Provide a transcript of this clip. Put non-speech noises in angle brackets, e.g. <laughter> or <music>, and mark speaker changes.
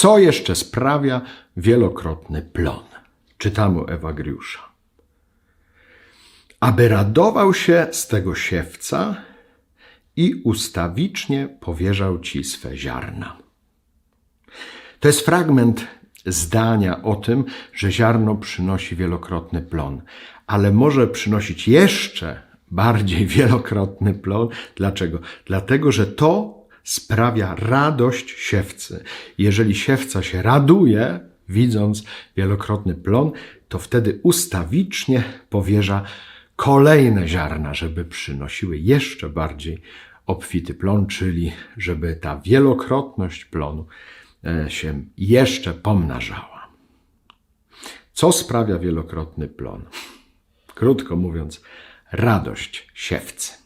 Speaker 1: Co jeszcze sprawia wielokrotny plon? Czytamy u Ewagriusza. Aby radował się z tego siewca i ustawicznie powierzał ci swe ziarna. To jest fragment zdania o tym, że ziarno przynosi wielokrotny plon, ale może przynosić jeszcze bardziej <laughs> wielokrotny plon. Dlaczego? Dlatego, że to sprawia radość siewcy. Jeżeli siewca się raduje, widząc wielokrotny plon, to wtedy ustawicznie powierza kolejne ziarna, żeby przynosiły jeszcze bardziej obfity plon, czyli żeby ta wielokrotność plonu e, się jeszcze pomnażała. Co sprawia wielokrotny plon? Krótko mówiąc, radość siewcy.